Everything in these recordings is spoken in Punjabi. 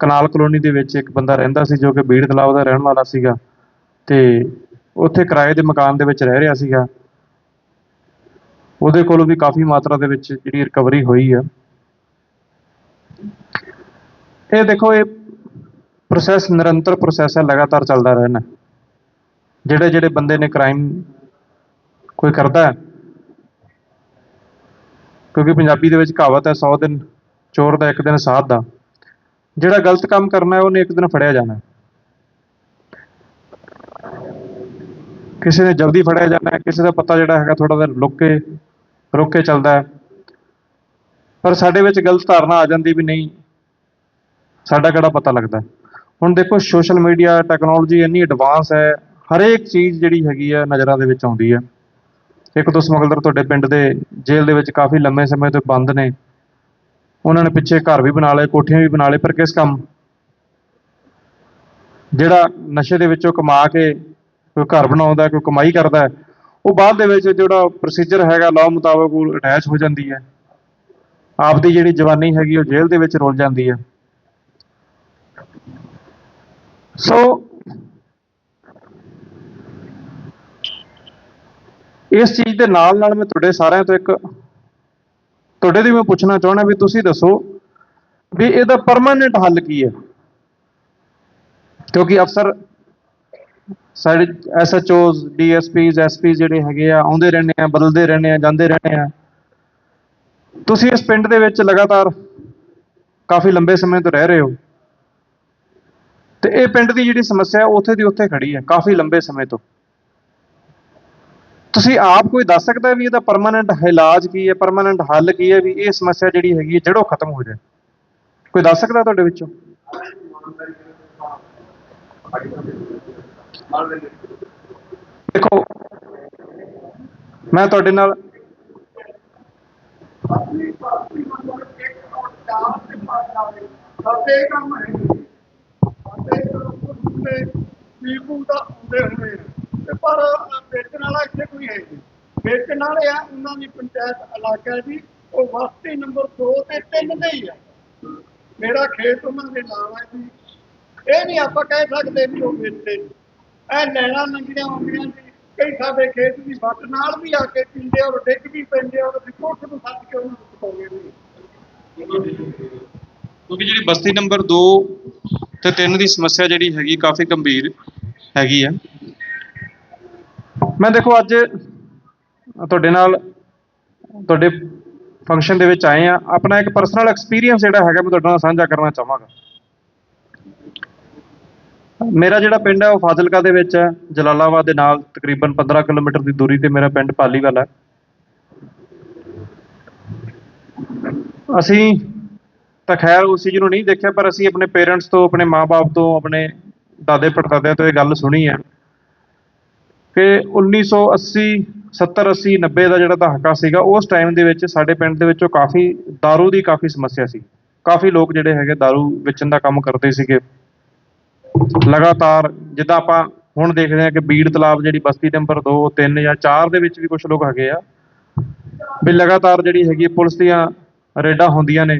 ਕਨਾਲ ਕਲੋਨੀ ਦੇ ਵਿੱਚ ਇੱਕ ਬੰਦਾ ਰਹਿੰਦਾ ਸੀ ਜੋ ਕਿ ਬੀੜ ਤਲਾਬ ਦਾ ਰਹਿਣ ਵਾਲਾ ਸੀਗਾ ਤੇ ਉੱਥੇ ਕਿਰਾਏ ਦੇ ਮਕਾਨ ਦੇ ਵਿੱਚ ਰਹਿ ਰਿਹਾ ਸੀਗਾ। ਉਹਦੇ ਕੋਲੋਂ ਵੀ ਕਾਫੀ ਮਾਤਰਾ ਦੇ ਵਿੱਚ ਜਿਹੜੀ ਰਿਕਵਰੀ ਹੋਈ ਆ। ਇਹ ਦੇਖੋ, ਇਹ ਪ੍ਰੋਸੈਸ ਨਿਰੰਤਰ ਪ੍ਰੋਸੈਸ ਹੈ, ਲਗਾਤਾਰ ਚੱਲਦਾ ਰਹਿਣਾ। ਜਿਹੜੇ ਜਿਹੜੇ ਬੰਦੇ ਨੇ ਕ੍ਰਾਈਮ ਕੋਈ ਕਰਦਾ ਹੈ, ਕਿਉਂਕਿ ਪੰਜਾਬੀ ਦੇ ਵਿੱਚ ਕਹਾਵਤ ਹੈ 100 ਦਿਨ ਚੋਰ ਦਾ, ਇੱਕ ਦਿਨ ਸਾਧ ਦਾ। ਜਿਹੜਾ ਗਲਤ ਕੰਮ ਕਰਨਾ ਹੈ, ਉਹਨੇ ਇੱਕ ਦਿਨ ਫੜਿਆ ਜਾਣਾ ਕਿਸੇ ਨੇ ਜਲਦੀ ਫੜਿਆ ਜਾਣਾ ਹੈ, ਕਿਸੇ ਦਾ ਪਤਾ ਜਿਹੜਾ ਹੈਗਾ ਥੋੜਾ ਜਿਹਾ ਲੁੱਕ ਕੇ, ਰੁਕ ਕੇ ਚੱਲਦਾ ਹੈ। ਪਰ ਸਾਡੇ ਵਿੱਚ ਗਲਤ ਧਾਰਨਾ ਆ ਜਾਂਦੀ ਵੀ ਨਹੀਂ, ਸਾਡਾ ਕਿਹੜਾ ਪਤਾ ਲੱਗਦਾ ਹੁਣ ਦੇਖੋ, ਸੋਸ਼ਲ ਮੀਡੀਆ, ਟੈਕਨੋਲੋਜੀ ਇੰਨੀ ਐਡਵਾਂਸ ਹੈ, ਹਰੇਕ ਚੀਜ਼ ਜਿਹੜੀ ਹੈਗੀ ਆ ਨਜ਼ਰਾਂ ਦੇ ਵਿੱਚ ਆਉਂਦੀ ਹੈ। ਇੱਕ ਦੋ ਸਮਗਲਰ ਤੁਹਾਡੇ ਪਿੰਡ ਦੇ ਜੇਲ੍ਹ ਦੇ ਵਿੱਚ ਕਾਫੀ ਲੰਮੇ ਸਮੇਂ ਤੋਂ ਬੰਦ ਨੇ। ਉਹਨਾਂ ਨੇ ਪਿੱਛੇ ਘਰ ਵੀ ਬਣਾ ਲਏ, ਕੋਠੀਆਂ ਵੀ ਬਣਾ ਲਏ, ਪਰ ਕਿਸ ਕੰਮ? ਜਿਹੜਾ ਨਸ਼ੇ ਦੇ ਵਿੱਚੋਂ ਕਮਾ ਕੇ ਕੋਈ ਘਰ ਬਣਾਉਂਦਾ, ਕੋਈ ਕਮਾਈ ਕਰਦਾ ਉਹ ਬਾਅਦ ਦੇ ਵਿੱਚ ਜਿਹੜਾ ਪ੍ਰੋਸੀਜਰ ਹੈਗਾ ਲਾਅ ਮੁਤਾਬਕ ਉਹ ਅਟੈਚ ਹੋ ਜਾਂਦੀ ਹੈ। ਆਪਦੀ ਜਿਹੜੀ ਜਵਾਨੀ ਹੈਗੀ, ਉਹ ਜੇਲ੍ਹ ਦੇ ਵਿੱਚ ਰੁਲ ਜਾਂਦੀ ਹੈ। ਸੋ ਇਸ ਚੀਜ਼ ਦੇ ਨਾਲ ਨਾਲ ਮੈਂ ਤੁਹਾਡੇ ਸਾਰਿਆਂ ਤੋਂ ਇੱਕ ਤੁਹਾਡੇ ਦੀ ਮੈਂ ਪੁੱਛਣਾ ਚਾਹਣਾ ਵੀ ਤੁਸੀਂ ਦੱਸੋ ਵੀ ਇਹਦਾ ਪਰਮਾਨੈਂਟ ਹੱਲ ਕੀ ਹੈ? ਕਿਉਂਕਿ ਅਫਸਰ ਸਾਡੇ ਐਸਐਚਓਜ਼ ਡੀਐਸਪੀਜ਼ ਐਸਪੀ ਜਿਹੜੇ ਹੈਗੇ ਆ, ਆਉਂਦੇ ਰਹਿੰਦੇ ਆ, ਬਦਲਦੇ ਰਹਿੰਦੇ ਆ, ਜਾਂਦੇ ਰਹਿੰਦੇ ਆ। ਤੁਸੀਂ ਇਸ ਪਿੰਡ ਦੇ ਵਿੱਚ ਲਗਾਤਾਰ ਕਾਫੀ ਲੰਬੇ ਸਮੇਂ ਤੋਂ ਰਹਿ ਰਹੇ ਹੋ। ਤੇ ਇਹ ਪਿੰਡ ਦੀ ਜਿਹੜੀ ਸਮੱਸਿਆ ਹੈ, ਉੱਥੇ ਦੀ ਉੱਥੇ ਖੜੀ ਹੈ, ਕਾਫੀ ਲੰਬੇ ਸਮੇਂ ਤੋਂ। ਤੁਸੀਂ ਆਪ ਕੋਈ ਦੱਸ ਸਕਦਾ ਵੀ ਇਹਦਾ ਪਰਮਾਨੈਂਟ ਇਲਾਜ ਕੀ ਹੈ ਪਰਮਾਨੈਂਟ ਹੱਲ ਕੀ ਹੈ, ਵੀ ਇਹ ਸਮੱਸਿਆ ਜਿਹੜੀ ਹੈਗੀ ਹੈ ਜੜੋਂ ਖਤਮ ਹੋ ਜਾਏ? ਕੋਈ ਦੱਸ ਸਕਦਾ ਤੁਹਾਡੇ ਵਿੱਚੋਂ? ਦੇਖੋ, ਮੈਂ ਤੁਹਾਡੇ ਨਾਲ ਸਾਡੇ ਕੰਮ ਹੈ ਸਾਡੇ ਕੁੱਤੇ ਪੀਪੂ ਦਾ ਹੁੰਦੇ ਹੋਏ ਤੇ ਪਰ ਵੇਚਣ ਵਾਲਾ ਇੱਥੇ ਕੋਈ ਹੈ ਨਹੀਂ। ਵੇਚਣ ਵਾਲੇ ਆ, ਉਹਨਾਂ ਦੀ ਪੰਚਾਇਤ ਇਲਾਕਾ ਹੈ ਉਹ ਵਸਤੀ ਨੰਬਰ 2 ਤੇ 3 ਦੇ ਹੀ ਆ। ਮੇਰਾ ਖੇਤ ਉਹਨਾਂ ਦੇ ਨਾਲ ਹੈ ਜੀ। ਇਹ ਨਹੀਂ ਆਪਾਂ ਕਹਿ ਸਕਦੇ ਵੀ ਉਹ ਵੇਚਦੇ ਨੇ। ਇਹ ਲੈਣਾ ਆਉਂਦੀਆਂ ਜੀ। ਕਈ ਸਾਡੇ ਖੇਤ ਦੀ ਵੱਟ ਨਾਲ ਵੀ ਆ ਕੇ ਪੀਂਦੇ ਔਰ ਡਿੱਗ ਵੀ ਪੈਂਦੇ ਔਰ ਅਸੀਂ ਕੋਠ ਨੂੰ ਸੱਟ ਕੇ ਉਹਨਾਂ ਨੂੰ ਪਕਾਉਂਦੇ ਨੇ ਕਿਉਂਕਿ ਜਿਹੜੀ ਬਸਤੀ ਨੰਬਰ 2 ਤੇ 3 ਦੀ ਸਮੱਸਿਆ ਜਿਹੜੀ ਹੈਗੀ, ਕਾਫੀ ਗੰਭੀਰ ਹੈਗੀ ਆ। ਮੈਂ ਦੇਖੋ ਅੱਜ ਤੁਹਾਡੇ ਨਾਲ ਤੁਹਾਡੇ ਫੰਕਸ਼ਨ ਦੇ ਵਿੱਚ ਆਏ ਆ ਆਪਣਾ ਇੱਕ ਪਰਸਨਲ ਐਕਸਪੀਰੀਅੰਸ ਜਿਹੜਾ ਹੈਗਾ ਮੈਂ ਤੁਹਾਡੇ ਨਾਲ ਸਾਂਝਾ ਕਰਨਾ ਚਾਹਾਂਗਾ। ਮੇਰਾ ਜਿਹੜਾ ਪਿੰਡ ਹੈ ਉਹ ਫਾਜ਼ਿਲਕਾ ਦੇ ਵਿੱਚ ਹੈ। ਜਲਾਲਾਬਾਦ ਦੇ ਨਾਲ ਤਕਰੀਬਨ 15 ਕਿਲੋਮੀਟਰ ਦੀ ਦੂਰੀ ਤੇ ਮੇਰਾ ਪਿੰਡ ਪਾਲੀਵਾਲ ਹੈ। ਅਸੀਂ ਤਾਂ ਖੈਰ ਉਸ ਚੀਜ਼ ਨੂੰ ਨਹੀਂ ਦੇਖਿਆ, ਪਰ ਅਸੀਂ ਆਪਣੇ ਪੇਰੈਂਟਸ ਤੋਂ, ਆਪਣੇ ਮਾਪੇ ਤੋਂ, ਆਪਣੇ ਦਾਦੇ ਪੜਦਾਦਿਆਂ ਤੋਂ ਇਹ ਗੱਲ ਸੁਣੀ ਹੈ। ਕਿ 1980 70 80 90 ਦਾ ਜਿਹੜਾ ਦਹਾਕਾ ਸੀਗਾ ਉਸ ਟਾਈਮ ਦੇ ਵਿੱਚ ਸਾਡੇ ਪਿੰਡ ਦੇ ਵਿੱਚੋਂ ਕਾਫੀ दारू ਦੀ ਕਾਫੀ ਸਮੱਸਿਆ ਸੀ ਕਾਫੀ ਲੋਕ ਜਿਹੜੇ ਹੈਗੇ दारू ਵੇਚਣ ਦਾ ਕੰਮ ਕਰਦੇ ਸੀਗੇ ਲਗਾਤਾਰ ਜਿੱਦਾਂ ਆਪਾਂ ਹੁਣ ਦੇਖਦੇ ਹਾਂ ਕਿ ਬੀੜ ਤਲਾਬ ਜਿਹੜੀ ਬਸਤੀ ਨੰਬਰ 2 3 ਜਾਂ 4 ਦੇ ਵਿੱਚ ਵੀ ਕੁਝ ਲੋਕ ਹੈਗੇ ਆ ਵੀ ਲਗਾਤਾਰ ਜਿਹੜੀ ਹੈਗੀ ਹੈ ਪੁਲਿਸ ਦੀਆਂ ਰੇਡਾਂ ਹੁੰਦੀਆਂ ਨੇ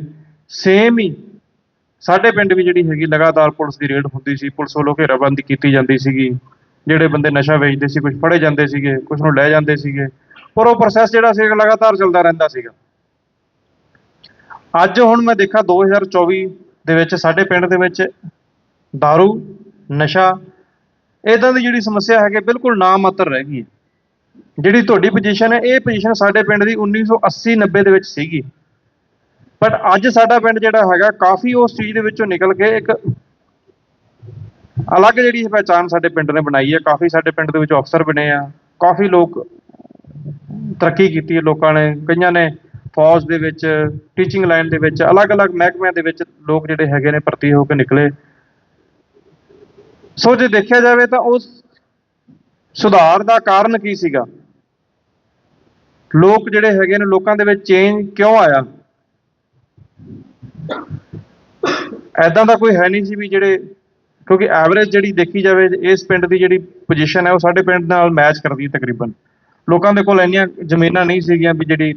ਸੇਮ ਹੀ ਸਾਡੇ ਪਿੰਡ ਵੀ ਜਿਹੜੀ ਹੈਗੀ ਲਗਾਤਾਰ ਪੁਲਿਸ ਦੀ ਰੇਡ ਹੁੰਦੀ ਸੀ ਪੁਲਿਸ ਵੱਲੋਂ ਘੇਰਾਬੰਦੀ ਕੀਤੀ ਜਾਂਦੀ ਸੀਗੀ ਜਿਹੜੇ ਬੰਦੇ ਨਸ਼ਾ ਵੇਚਦੇ ਸੀ ਕੁਝ ਫੜੇ ਜਾਂਦੇ ਸੀਗੇ ਕੁਝ ਨੂੰ ਲੈ ਜਾਂਦੇ ਸੀਗੇ, ਪਰ ਉਹ ਪ੍ਰੋਸੈਸ ਜਿਹੜਾ ਸੀ ਲਗਾਤਾਰ ਚੱਲਦਾ ਰਹਿੰਦਾ ਸੀਗਾ। ਅੱਜ ਹੁਣ ਮੈਂ ਦੇਖਾ 2024 ਦੇ ਵਿੱਚ, ਸਾਡੇ ਪਿੰਡ ਦੇ ਵਿੱਚ दारू, ਨਸ਼ਾ ਇਦਾਂ ਦੀ ਜਿਹੜੀ ਸਮੱਸਿਆ ਹੈਗੀ, ਬਿਲਕੁਲ ਨਾ ਮਾਤਰ ਰਹਿ ਗਈ ਹੈ। ਜਿਹੜੀ ਤੁਹਾਡੀ ਪੋਜੀਸ਼ਨ ਹੈ, ਇਹ ਪੋਜੀਸ਼ਨ ਸਾਡੇ ਪਿੰਡ ਦੀ 1980 90 ਦੇ ਵਿੱਚ ਸੀਗੀ। ਬਟ ਅੱਜ ਸਾਡਾ ਪਿੰਡ ਜਿਹੜਾ ਹੈਗਾ, ਕਾਫੀ ਉਸ ਚੀਜ਼ ਦੇ ਵਿੱਚੋਂ ਨਿਕਲ ਕੇ ਇੱਕ ਅਲੱਗ ਜਿਹੜੀ ਪਹਿਚਾਣ ਸਾਡੇ ਪਿੰਡ ਨੇ ਬਣਾਈ ਹੈ, ਕਾਫੀ ਸਾਡੇ ਪਿੰਡ ਦੇ ਵਿੱਚ ਅਫਸਰ ਬਣੇ ਆ, ਕਾਫੀ ਲੋਕ ਤਰੱਕੀ ਕੀਤੀ ਹੈ ਲੋਕਾਂ ਨੇ, ਕਈਆਂ ਨੇ ਫੌਜ ਦੇ ਵਿੱਚ ਟੀਚਿੰਗ ਲਾਈਨ ਦੇ ਵਿੱਚ, ਅਲੱਗ-ਅਲੱਗ ਮਹਿਕਮਿਆਂ ਦੇ ਵਿੱਚ ਲੋਕ ਜਿਹੜੇ ਹੈਗੇ ਨੇ ਭਰਤੀ ਹੋ ਕੇ ਨਿਕਲੇ। ਸੋ ਜੇ ਦੇਖਿਆ ਜਾਵੇ ਤਾਂ ਉਸ ਸੁਧਾਰ ਦਾ ਕਾਰਨ ਕੀ ਸੀਗਾ? ਲੋਕ ਜਿਹੜੇ ਹੈਗੇ ਨੇ, ਲੋਕਾਂ ਦੇ ਵਿੱਚ ਚੇਂਜ ਕਿਉਂ ਆਇਆ? ਐਦਾਂ ਦਾ ਕੋਈ ਹੈ ਨਹੀਂ ਸੀ ਵੀ ਜਿਹੜੇ ਕਿਉਂਕਿ ਐਵਰੇਜ ਜਿਹੜੀ ਦੇਖੀ ਜਾਵੇ, ਇਸ ਪਿੰਡ ਦੀ ਜਿਹੜੀ ਪੋਜੀਸ਼ਨ ਹੈ, ਉਹ ਸਾਡੇ ਪਿੰਡ ਨਾਲ ਮੈਚ ਕਰਦੀ ਹੈ ਤਕਰੀਬਨ। ਲੋਕਾਂ ਦੇ ਕੋਲ ਇੰਨੀਆਂ ਜ਼ਮੀਨਾਂ ਨਹੀਂ ਸੀਗੀਆਂ ਵੀ ਜਿਹੜੀ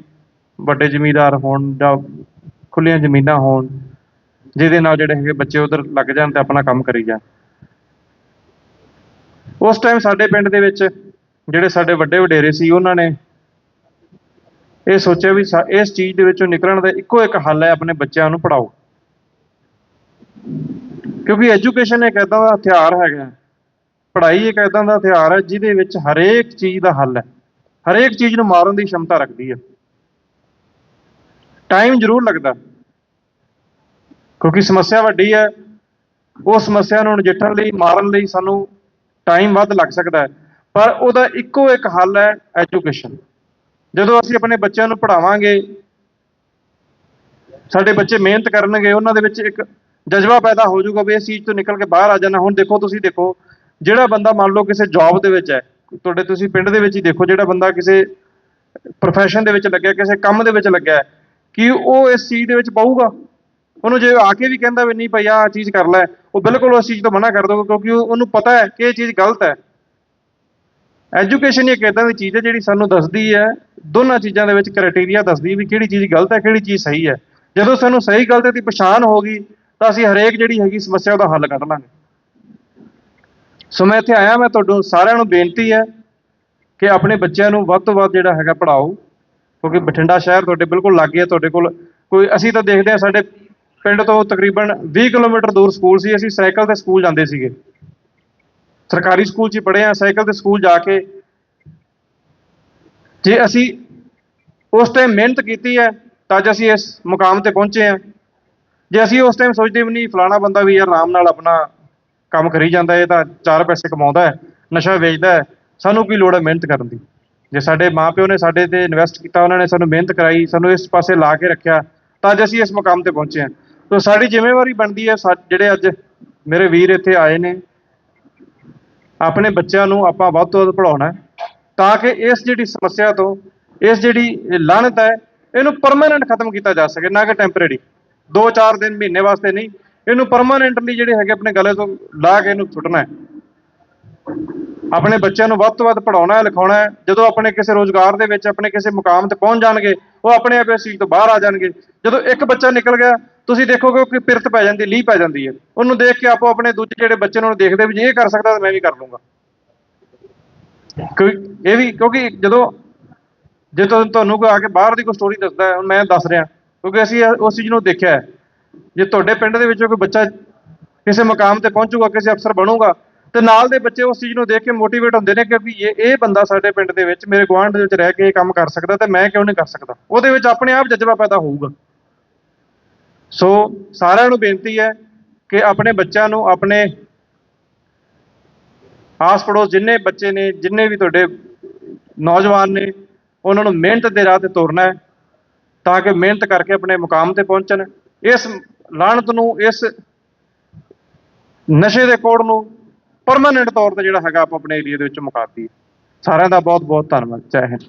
ਵੱਡੇ ਜ਼ਮੀਂਦਾਰ ਹੋਣ ਜਾਂ ਖੁੱਲੀਆਂ ਜ਼ਮੀਨਾਂ ਹੋਣ, ਜਿਹਦੇ ਨਾਲ ਜਿਹੜੇ ਹੈਗੇ ਬੱਚੇ ਉਧਰ ਲੱਗ ਜਾਣ ਤੇ ਆਪਣਾ ਕੰਮ ਕਰੀ ਜਾਣ। ਉਸ ਟਾਈਮ ਸਾਡੇ ਪਿੰਡ ਦੇ ਵਿੱਚ ਜਿਹੜੇ ਸਾਡੇ ਵੱਡੇ ਵਡੇਰੇ ਸੀ, ਉਹਨਾਂ ਨੇ ਇਹ ਸੋਚਿਆ ਵੀ ਸਾ- ਇਸ ਚੀਜ਼ ਦੇ ਵਿੱਚੋਂ ਨਿਕਲਣ ਦਾ ਇੱਕੋ ਇੱਕ ਹੱਲ ਹੈ, ਆਪਣੇ ਬੱਚਿਆਂ ਨੂੰ ਪੜਾਓ ਕਿਉਂਕਿ ਐਜੂਕੇਸ਼ਨ ਇੱਕ ਇਦਾਂ ਦਾ ਹਥਿਆਰ ਹੈਗਾ। ਪੜ੍ਹਾਈ ਇੱਕ ਇਦਾਂ ਦਾ ਹਥਿਆਰ ਹੈ ਜਿਹਦੇ ਵਿੱਚ ਹਰੇਕ ਚੀਜ਼ ਦਾ ਹੱਲ ਹੈ। ਹਰੇਕ ਚੀਜ਼ ਨੂੰ ਮਾਰਨ ਦੀ ਸ਼ਮਤਾ ਰੱਖਦੀ ਹੈ। ਟਾਈਮ ਜ਼ਰੂਰ ਲੱਗਦਾ। ਕਿਉਂਕਿ ਸਮੱਸਿਆ ਵੱਡੀ ਹੈ। ਉਹ ਸਮੱਸਿਆ ਨੂੰ ਨਜਿੱਠਣ ਲਈ, ਮਾਰਨ ਲਈ ਸਾਨੂੰ ਟਾਈਮ ਵੱਧ ਲੱਗ ਸਕਦਾ ਹੈ। ਪਰ ਉਹਦਾ ਇੱਕੋ ਇੱਕ ਹੱਲ ਹੈ ਐਜੂਕੇਸ਼ਨ ਜਦੋਂ ਅਸੀਂ ਆਪਣੇ ਬੱਚਿਆਂ ਨੂੰ ਪੜ੍ਹਾਵਾਂਗੇ, ਸਾਡੇ ਬੱਚੇ ਮਿਹਨਤ ਕਰਨਗੇ, ਉਹਨਾਂ ਦੇ ਵਿੱਚ ਇੱਕ ਜਜ਼ਬਾ ਪੈਦਾ ਹੋ ਜਾਊਗਾ ਵੀ ਇਸ ਚੀਜ਼ ਤੋਂ ਨਿਕਲ ਕੇ ਬਾਹਰ ਆ ਜਾਣਾ। ਹੁਣ ਦੇਖੋ ਤੁਸੀਂ ਦੇਖੋ, ਜਿਹੜਾ ਬੰਦਾ ਮੰਨ ਲਓ ਕਿਸੇ ਜੌਬ ਦੇ ਵਿੱਚ ਹੈ, ਤੁਹਾਡੇ ਤੁਸੀਂ ਪਿੰਡ ਦੇ ਵਿੱਚ ਹੀ ਦੇਖੋ, ਜਿਹੜਾ ਬੰਦਾ ਕਿਸੇ ਪ੍ਰੋਫੈਸ਼ਨ ਦੇ ਵਿੱਚ ਲੱਗਿਆ, ਕਿਸੇ ਕੰਮ ਦੇ ਵਿੱਚ ਲੱਗਿਆ ਕਿ ਉਹ ਇਸ ਚੀਜ਼ ਦੇ ਵਿੱਚ ਪਾਊਗਾ? ਉਹਨੂੰ ਜੇ ਆ ਕੇ ਵੀ ਕਹਿੰਦਾ ਵੀ ਨਹੀਂ ਭਾਈ ਆਹ ਚੀਜ਼ ਕਰ ਲੈ, ਉਹ ਬਿਲਕੁਲ ਉਸ ਚੀਜ਼ ਤੋਂ ਮਨਾ ਕਰ ਦੋਗੇ ਕਿਉਂਕਿ ਉਹਨੂੰ ਪਤਾ ਹੈ ਕਿ ਇਹ ਚੀਜ਼ ਗਲਤ ਹੈ। ਐਜੂਕੇਸ਼ਨ ਇੱਕ ਇਦਾਂ ਦੀ ਚੀਜ਼ ਹੈ ਜਿਹੜੀ ਸਾਨੂੰ ਦੱਸਦੀ ਹੈ, ਦੋਨਾਂ ਚੀਜ਼ਾਂ ਦੇ ਵਿੱਚ ਕ੍ਰਾਈਟੇਰੀਆ ਦੱਸਦੀ ਵੀ ਕਿਹੜੀ ਚੀਜ਼ ਗਲਤ ਹੈ, ਕਿਹੜੀ ਚੀਜ਼ ਸਹੀ ਹੈ। ਜਦੋਂ ਸਾਨੂੰ ਸਹੀ ਗਲਤ ਦੀ ਪਛਾਣ ਹੋ ਗਈ ਤਾਂ ਅਸੀਂ ਹਰੇਕ ਜਿਹੜੀ ਹੈਗੀ ਸਮੱਸਿਆ ਦਾ ਹੱਲ ਕੱਢ ਲਾਂਗੇ। ਸੋ ਮੈਂ ਇੱਥੇ ਆਇਆ, ਮੈਂ ਤੁਹਾਨੂੰ ਸਾਰਿਆਂ ਨੂੰ ਬੇਨਤੀ ਹੈ ਕਿ ਆਪਣੇ ਬੱਚਿਆਂ ਨੂੰ ਵੱਧ ਤੋਂ ਵੱਧ ਜਿਹੜਾ ਹੈਗਾ ਪੜਾਓ ਕਿਉਂਕਿ ਬਠਿੰਡਾ ਸ਼ਹਿਰ ਤੁਹਾਡੇ ਬਿਲਕੁਲ ਲਾਗੇ ਹੈ ਤੁਹਾਡੇ ਕੋਲ ਕੋਈ, ਅਸੀਂ ਤਾਂ ਦੇਖਦੇ ਹਾਂ ਸਾਡੇ ਪਿੰਡ ਤੋਂ ਤਕਰੀਬਨ 20 ਕਿਲੋਮੀਟਰ ਦੂਰ ਸਕੂਲ ਸੀ, ਅਸੀਂ ਸਾਈਕਲ ਤੇ ਸਕੂਲ ਜਾਂਦੇ ਸੀਗੇ। ਸਰਕਾਰੀ ਸਕੂਲ 'ਚ ਹੀ ਪੜ੍ਹੇ ਆ, ਸਾਈਕਲ ਤੇ ਸਕੂਲ ਜਾ ਕੇ। ਜੇ ਅਸੀਂ ਉਸ ਟਾਈਮ ਮਿਹਨਤ ਕੀਤੀ ਹੈ, ਤਾਂ ਅੱਜ ਅਸੀਂ ਇਸ ਮੁਕਾਮ ਤੇ ਪਹੁੰਚੇ ਆ। ਜੇ ਅਸੀਂ ਉਸ ਟਾਈਮ ਸੋਚਦੇ ਵੀ ਨਹੀਂ, ਫਲਾਣਾ ਬੰਦਾ ਵੀ ਯਾਰ ਆਰਾਮ ਨਾਲ ਆਪਣਾ ਕੰਮ ਕਰੀ ਜਾਂਦਾ ਹੈ ਤਾਂ ਚਾਰ ਪੈਸੇ ਕਮਾਉਂਦਾ ਹੈ, ਨਸ਼ਾ ਵੇਚਦਾ ਹੈ, ਸਾਨੂੰ ਕੀ ਲੋੜ ਹੈ ਮਿਹਨਤ ਕਰਨ ਦੀ? ਜੇ ਸਾਡੇ ਮਾਪਿਓ ਨੇ ਸਾਡੇ ਤੇ ਇਨਵੈਸਟ ਕੀਤਾ, ਉਹਨਾਂ ਨੇ ਸਾਨੂੰ ਮਿਹਨਤ ਕਰਾਈ, ਸਾਨੂੰ ਇਸ ਪਾਸੇ ਲਾ ਕੇ ਰੱਖਿਆ, ਤਾਂ ਅੱਜ ਅਸੀਂ ਇਸ ਮੁਕਾਮ ਤੇ ਪਹੁੰਚੇ ਹਾਂ। ਤਾਂ ਸਾਡੀ ਜ਼ਿੰਮੇਵਾਰੀ ਬਣਦੀ ਹੈ, ਸਾ- ਜਿਹੜੇ ਅੱਜ ਮੇਰੇ ਵੀਰ ਇੱਥੇ ਆਏ ਨੇ, ਆਪਣੇ ਬੱਚਿਆਂ ਨੂੰ ਆਪਾਂ ਵੱਧ ਤੋਂ ਵੱਧ ਪੜਾਉਣਾ ਤਾਂ ਕਿ ਇਸ ਜਿਹੜੀ ਸਮੱਸਿਆ ਤੋਂ, ਇਸ ਜਿਹੜੀ ਲਾਹਨਤ ਹੈ, ਇਹਨੂੰ ਪਰਮਾਨੈਂਟ ਖਤਮ ਕੀਤਾ ਜਾ ਸਕੇ, ਨਾ ਕਿ ਟੈਂਪਰੇਰੀ 2-4 ਦਿਨ ਮਹੀਨੇ ਵਾਸਤੇ ਨਹੀਂ, ਇਹਨੂੰ ਪਰਮਾਨੈਂਟਲੀ ਜਿਹੜੇ ਹੈਗੇ ਆਪਣੇ ਗਲੇ ਤੋਂ ਲਾ ਕੇ ਇਹਨੂੰ ਸੁੱਟਣਾ ਹੈ। ਆਪਣੇ ਬੱਚਿਆਂ ਨੂੰ ਵੱਧ ਤੋਂ ਵੱਧ ਪੜਾਉਣਾ ਹੈ, ਲਿਖਾਉਣਾ ਹੈ। ਜਦੋਂ ਆਪਣੇ ਕਿਸੇ ਰੋਜ਼ਗਾਰ ਦੇ ਵਿੱਚ, ਆਪਣੇ ਕਿਸੇ ਮੁਕਾਮ ਤੇ ਪਹੁੰਚ ਜਾਣਗੇ, ਉਹ ਆਪਣੇ ਆਪ ਇਸ ਚੀਜ਼ ਤੋਂ ਬਾਹਰ ਆ ਜਾਣਗੇ। ਜਦੋਂ ਇੱਕ ਬੱਚਾ ਨਿਕਲ ਗਿਆ, ਤੁਸੀਂ ਦੇਖੋਗੇ ਕਿ ਪਿਰਤ ਪੈ ਜਾਂਦੀ, ਲੀਹ ਪੈ ਜਾਂਦੀ ਹੈ। ਉਹਨੂੰ ਦੇਖ ਕੇ ਆਪੋ ਆਪਣੇ ਦੂਜੇ ਜਿਹੜੇ ਬੱਚੇ ਨੂੰ ਦੇਖਦੇ ਵੀ ਜੇ ਇਹ ਕਰ ਸਕਦਾ ਤਾਂ ਮੈਂ ਵੀ ਕਰ ਲੂੰਗਾ ਕੋਈ ਇਹ ਵੀ ਕਿਉਂਕਿ ਜਦੋਂ, ਜੇ ਤੁਹਾਨੂੰ ਕੋਈ ਆ ਕੇ ਬਾਹਰ ਦੀ ਕੋਈ ਸਟੋਰੀ ਦੱਸਦਾ ਹੈ ਮੈਂ ਦੱਸ ਰਿਹਾ। ਕਿਉਂਕਿ ਅਸੀਂ ਉਸ ਚੀਜ਼ ਨੂੰ ਦੇਖਿਆ ਹੈ। ਜੇ ਤੁਹਾਡੇ ਪਿੰਡ ਦੇ ਵਿੱਚੋਂ ਕੋਈ ਬੱਚਾ ਕਿਸੇ ਮੁਕਾਮ ਤੇ ਪਹੁੰਚੂਗਾ, ਕਿਸੇ ਅਫਸਰ ਬਣੂਗਾ, ਤੇ ਨਾਲ ਦੇ ਬੱਚੇ ਉਸ ਚੀਜ਼ ਨੂੰ ਦੇਖ ਕੇ ਮੋਟੀਵੇਟ ਹੁੰਦੇ ਨੇ ਕਿ ਵੀ ਇਹ ਇਹ ਬੰਦਾ ਸਾਡੇ ਪਿੰਡ ਦੇ ਵਿੱਚ ਮੇਰੇ ਗੁਆਂਢ ਦੇ ਵਿੱਚ ਰਹਿ ਕੇ ਇਹ ਕੰਮ ਕਰ ਸਕਦਾ ਤੇ ਮੈਂ ਕਿਉਂ ਨਹੀਂ ਕਰ ਸਕਦਾ? ਉਹਦੇ ਵਿੱਚ ਆਪਣੇ ਆਪ ਜਜ਼ਬਾ ਪੈਦਾ ਹੋਊਗਾ। ਸੋ ਸਾਰਿਆਂ ਨੂੰ ਬੇਨਤੀ ਹੈ ਕਿ ਆਪਣੇ ਬੱਚਿਆਂ ਨੂੰ ਆਪਣੇ ਆਸ ਪੜੋਸ ਜਿੰਨੇ ਬੱਚੇ ਨੇ, ਜਿੰਨੇ ਵੀ ਤੁਹਾਡੇ ਨੌਜਵਾਨ ਨੇ, ਉਹਨਾਂ ਨੂੰ ਮਿਹਨਤ ਦੇ ਰਾਹ ਤੇ ਤੁਰਨਾ ਹੈ। ਤਾਂ ਕਿ ਮਿਹਨਤ ਕਰਕੇ ਆਪਣੇ ਮੁਕਾਮ ਤੇ ਪਹੁੰਚਣ। ਇਸ ਲਾਹਨਤ ਨੂੰ, ਇਸ ਨਸ਼ੇ ਦੇ ਕੋੜ ਨੂੰ ਪਰਮਾਨੈਂਟ ਤੌਰ ਤੇ ਜਿਹੜਾ ਹੈਗਾ ਆਪਾਂ ਆਪਣੇ ਏਰੀਆ ਦੇ ਵਿੱਚ ਮੁਕਾ ਦਈਏ ਸਾਰਿਆਂ ਦਾ ਬਹੁਤ ਬਹੁਤ ਧੰਨਵਾਦ। ਜੈ ਹਿੰਦ।